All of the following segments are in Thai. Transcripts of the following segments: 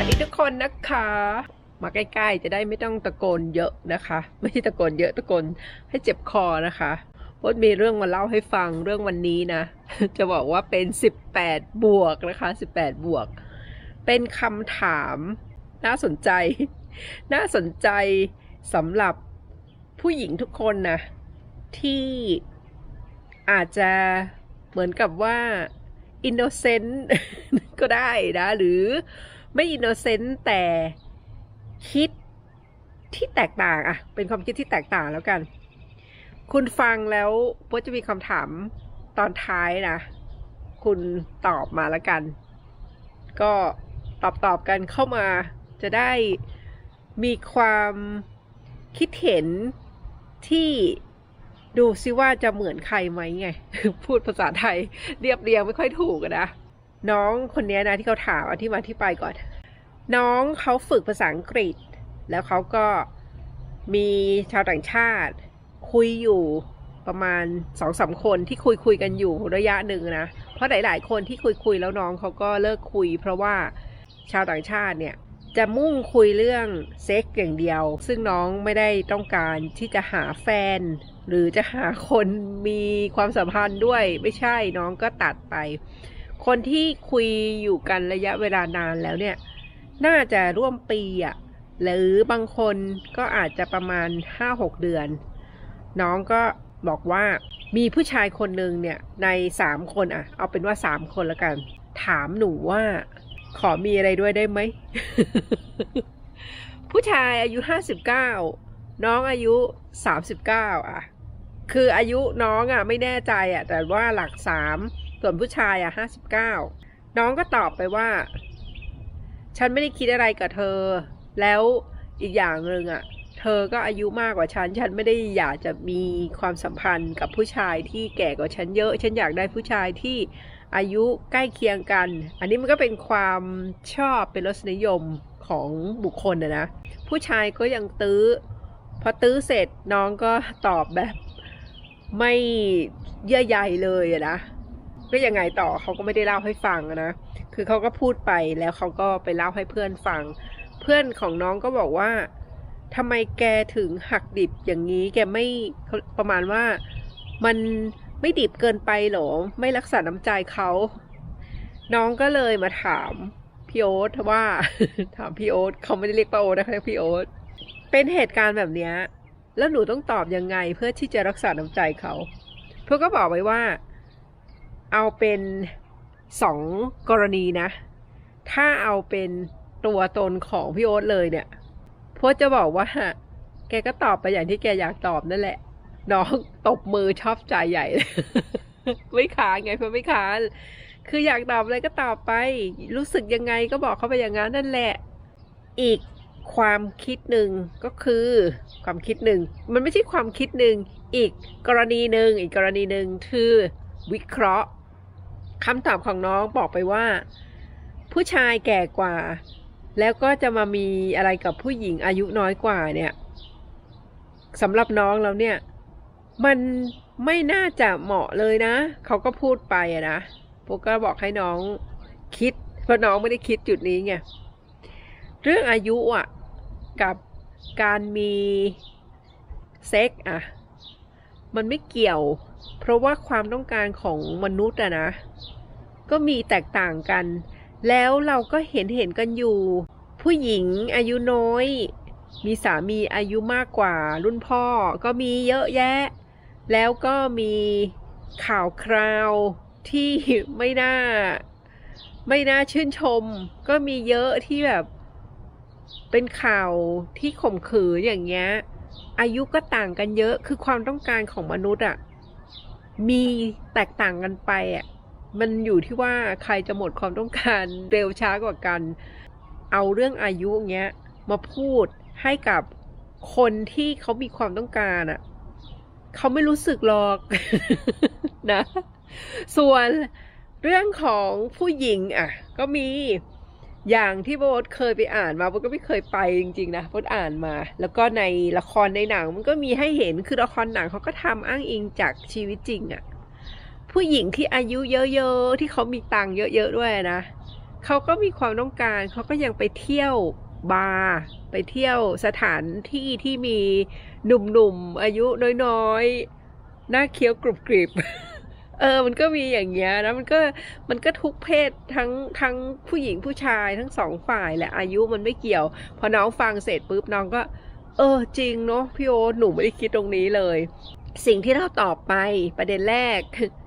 วัสดีทุกคนนะคะ มาใกล้ๆ จะได้ไม่ต้องตะโกนเยอะนะคะ ไม่ใช่ตะโกนเยอะตะโกนให้เจ็บคอนะคะพดมีเรื่องมาเล่าให้ฟังเรื่องวันนี้นะ จะบอกว่าเป็น 18 บวกนะคะ 18 บวก เป็นคำถามน่าสนใจ น่าสนใจสำหรับผู้หญิงทุกคนนะที่อาจจะเหมือนกับว่าอินโนเซนต์ก็ได้นะ หรือ ไม่อินโนเซนต์แต่คิดที่แตกต่างอะเป็นความคิดที่แตกต่างแล้วกัน คุณฟังแล้วโป๊จะมีคำถามตอนท้ายนะ คุณตอบมาแล้วกัน ก็ตอบตอบกันเข้ามาจะได้มีความคิดเห็นที่ดูซิว่าจะเหมือนใครไหมไง พูดภาษาไทยเรียบเรียงไม่ค่อยถูกนะ น้องคนนี้นะที่เขาถามอาที่มาที่ไปก่อน น้องเขาฝึกภาษาอังกฤษ แล้วเขาก็มีชาวต่างชาติ คุยอยู่ประมาณสองสามคนที่คุยคุยกันอยู่ระยะหนึ่งนะ เพราะหลาย ๆ คนที่คุยคุยแล้วน้องเขาก็เลิกคุย เพราะว่าชาวต่างชาติเนี่ยจะมุ่งคุยเรื่องเซ็กอย่างเดียว ซึ่งน้องไม่ได้ต้องการที่จะหาแฟน หรือจะหาคนมีความสัมพันธ์ด้วยไม่ใช่น้องก็ตัดไป คนที่คุยอยู่กันระยะเวลานานแล้วเนี่ย น่าจะร่วมปีอะหรือบางคนก็อาจจะประมาณ 5-6 เดือน น้องก็บอกว่ามีผู้ชายคนหนึ่งเนี่ยใน 3 คนอะเอาเป็นว่า 3 คนล้วกัน ถามหนูว่า ขอมีอะไรด้วยได้ไหม ผู้ชายอายุ 59 น้องอายุ 39อะคืออายุน้องอะไม่แน่ใจอะแต่ว่าหลักสามส่วนผู้ชายอะ59 น้องก็ตอบไปว่า ฉันไม่ได้คิดอะไรกับเธอ แล้วอีกอย่างหนึ่งอะเธอก็อายุมากกว่าฉัน ฉันไม่ได้อยากจะมีความสัมพันธ์กับผู้ชายที่แก่กว่าฉันเยอะ ฉันอยากได้ผู้ชายที่อายุใกล้เคียงกัน อันนี้มันก็เป็นความชอบเป็นรสนิยมของบุคคลนะนะ ผู้ชายก็ยังตื้อ พอตื้อเสร็จน้องก็ตอบแบบ ไม่เยื่อใยเลยอะ ก็ยังไงต่อเขาก็ไม่ได้เล่าให้ฟังนะ คือเขาก็พูดไปแล้วเขาก็ไปเล่าให้เพื่อนฟัง เพื่อนของน้องก็บอกว่าทำไมแกถึงหักดิบอย่างนี้ แกไม่ประมาณว่ามันไม่ดิบเกินไปหรอ ไม่รักษาน้ำใจเขาน้องก็เลยมาถามพี่โอ๊ตว่า ถามพี่โอ๊ตเขาไม่ได้เรียกป้าโอ๊ตนะคะเรียกพี่โอ๊ตเป็นเหตุการณ์แบบเนี้ยแล้วหนูต้องตอบยังไงเพื่อที่จะรักษาน้ำใจเขา เพื่อก็บอกไว้ว่า เอาเป็นสองกรณีนะ ถ้าเอาเป็นตัวตนของพี่โอ๊ตเลยเนี่ยพจน์จะบอกว่า แกก็ตอบไปอย่างที่แกอยากตอบนั่นแหละ น้องตบมือชอบใจใหญ่ ไม่ค้านไงเพื่อไม่ค้านคืออยากตอบอะไรก็ตอบไป รู้สึกยังไงก็บอกเขาไปอย่างนั้นนั่นแหละ อีกความคิดหนึ่งก็คือ ความคิดหนึ่ง มันไม่ใช่ความคิดหนึ่ง อีกกรณีหนึ่งอีกกรณีหนึ่งคือวิเคราะห์ คำตอบของน้องบอกไปว่า ผู้ชายแก่กว่า แล้วก็จะมามีอะไรกับผู้หญิงอายุน้อยกว่าเนี่ยสำหรับน้องแล้วเนี่ย มันไม่น่าจะเหมาะเลยนะ เขาก็พูดไปอะนะพวกก็บอกให้น้องคิด เพราะน้องไม่ได้คิดจุดนี้ไงเรื่องอายุอะกับการมีเซ็กอะมันไม่เกี่ยว เพราะว่าความต้องการของมนุษย์อะนะ ก็มีแตกต่างกัน แล้วเราก็เห็นเห็นกันอยู่ ผู้หญิงอายุน้อย มีสามีอายุมากกว่ารุ่นพ่อก็มีเยอะแยะ แล้วก็มีข่าวคราวที่ไม่น่า ไม่น่าชื่นชม ก็มีเยอะที่แบบ เป็นข่าวที่ข่มขืนอย่างเงี้ยอายุก็ต่างกันเยอะคือความต้องการของมนุษย์อะ่ะ มีแตกต่างกันไปอะมันอยู่ที่ว่าใครจะหมดความต้องการเร็วช้ากว่ากัน เอาเรื่องอายุเงี้ยมาพูดให้กับคนที่เขามีความต้องการอะเขาไม่รู้สึกหรอกนะ ส่วนเรื่องของผู้หญิงอะ ก็มี อย่างที่โบทเคยไปอ่านมาโบทก็ไม่เคยไปจริงๆนะโบทอ่านมา แล้วก็ในละครในหนังมันก็มีให้เห็นคือละครหนังเขาก็ทำอ้างอิงจากชีวิตจริงอะผู้หญิงที่อายุเยอะๆที่เขามีตังค์เยอะๆด้วยนะเขาก็มีความต้องการเขาก็ยังไปเที่ยวบาร์ไปเที่ยวสถานที่ที่มีหนุ่มๆอายุน้อยๆหน้าเคี้ยวกรุบกริบ เออ มันก็มีอย่างเงี้ยนะมันก็มันก็ทุกเพศทั้งทั้งผู้หญิงผู้ชายทั้งสองฝ่ายแหละอายุมันไม่เกี่ยว พอน้องฟังเสร็จปุ๊บน้องก็ เออ จริงเนาะพี่โอหนูไม่ได้คิดตรงนี้เลย สิ่งที่เราตอบไปประเด็นแรก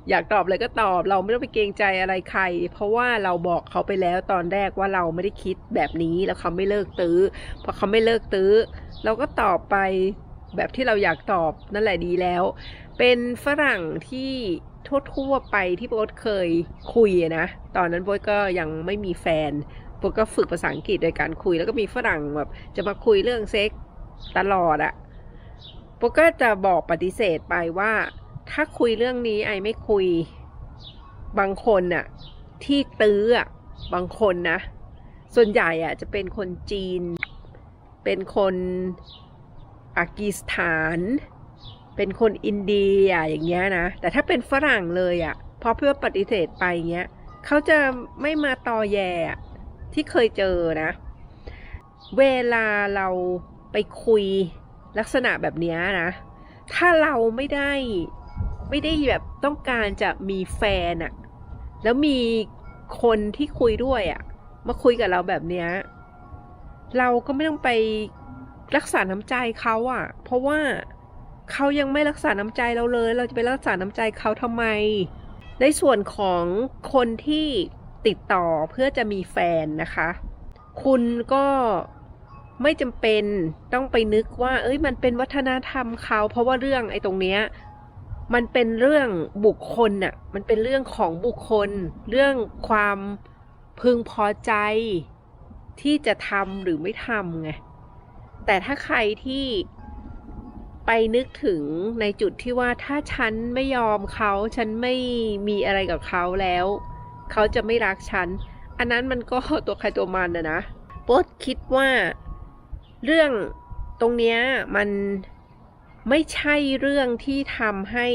อยากตอบอะไรก็ตอบเราไม่ต้องไปเกรงใจอะไรใคร เพราะว่าเราบอกเขาไปแล้วตอนแรกว่าเราไม่ได้คิดแบบนี้แล้วเขาไม่เลิกตื้อพอเขาไม่เลิกตื้อ เราก็ตอบไปแบบที่เราอยากตอบนั่นแหละดีแล้ว เป็นฝรั่งที่ ทั่ว ๆ ไปที่โบ๊ทเคยคุยนะ ตอนนั้นโบ๊ทก็ยังไม่มีแฟนโบ๊ทก็ฝึกภาษาอังกฤษโดยการคุยแล้วก็มีฝรั่งแบบจะมาคุยเรื่องเซ็กตลอดอะโบ๊ทก็จะบอกปฏิเสธไปว่า ถ้าคุยเรื่องนี้ไอไม่คุยบางคนน่ะที่ตื้ออะบางคนนะ ส่วนใหญ่อะจะเป็นคนจีน เป็นคนปากีสถาน เป็นคนอินเดียอย่างเงี้ยนะ แต่ถ้าเป็นฝรั่งเลยอะ่ะพอเพื่อปฏิเสธไปเงี้ยเขาจะไม่มาตอแยอะที่เคยเจอนะ เวลาเราไปคุยลักษณะแบบเนี้ยนะ ถ้าเราไม่ได้ไม่ได้แบบต้องการจะมีแฟนอะแล้วมีคนที่คุยด้วยอะมาคุยกับเราแบบเนี้ยเราก็ไม่ต้องไปรักษาน้ำใจเขาอะเพราะว่า เขายังไม่รักษาน้ำใจเราเลย เราจะไปรักษาน้ำใจเขาทำไม ในส่วนของคนที่ติดต่อเพื่อจะมีแฟนนะคะ คุณก็ไม่จำเป็นต้องไปนึกว่า เอ้ย มันเป็นวัฒนธรรมเขา เพราะว่าเรื่องไอ้ตรงเนี้ยมันเป็นเรื่องบุคคลน่ะ มันเป็นเรื่องของบุคคล เรื่องความพึงพอใจที่จะทำหรือไม่ทำไง แต่ถ้าใครที่ ไปนึกถึงในจุดที่ว่าถ้าฉันไม่ยอมเขาฉันไม่มีอะไรกับเขาแล้ว เขาจะไม่รักฉัน อันนั้นมันก็ตัวใครตัวมันนะนะโป๊ดคิดว่า เรื่องตรงเนี้ยมันไม่ใช่เรื่องที่ทำให้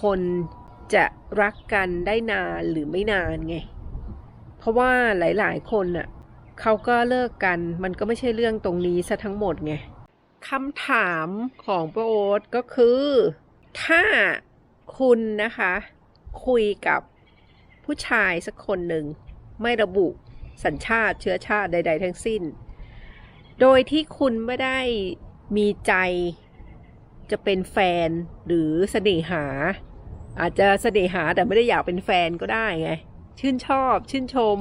คนจะรักกันได้นานหรือไม่นานไง เพราะว่าหลายๆ คนน่ะเขาก็เลิกกัน มันก็ไม่ใช่เรื่องตรงนี้ซะทั้งหมดไง คำถามของโปรโอ๊ตก็คือ ถ้าคุณนะคะ คุยกับผู้ชายสักคนหนึ่ง ไม่ระบุสัญชาติเชื้อชาติใด ๆ ทั้งสิ้น โดยที่คุณไม่ได้มีใจจะเป็นแฟนหรือเสน่หา อาจจะเสน่หาแต่ไม่ได้อยากเป็นแฟนก็ได้ไง ชื่นชอบ ชื่นชม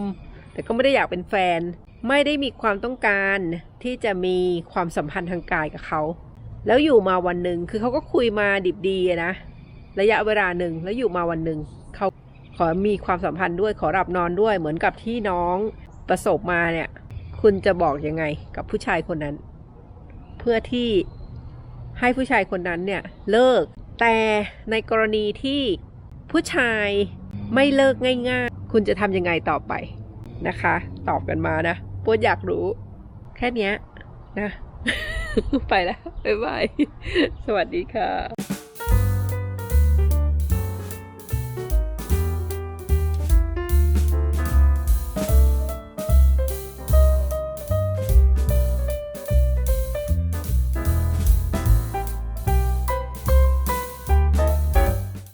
แต่ก็ไม่ได้อยากเป็นแฟน ไม่ได้มีความต้องการที่จะมีความสัมพันธ์ทางกายกับเขา แล้วอยู่มาวันหนึ่งคือเขาก็คุยมาดิบดีนะ ระยะเวลาหนึ่งแล้วอยู่มาวันหนึ่งเขาขอมีความสัมพันธ์ด้วยขอรับนอนด้วยเหมือนกับที่น้องประสบมาเนี่ย คุณจะบอกยังไงกับผู้ชายคนนั้น เพื่อที่ให้ผู้ชายคนนั้นเนี่ยเลิก แต่ในกรณีที่ผู้ชายไม่เลิกง่าย ๆ คุณจะทำยังไงต่อไปนะคะ ตอบกันมานะ ปวดอยากรู้ แค่นี้นะ ไปแล้ว บ๊ายบาย สวัสดีค่ะ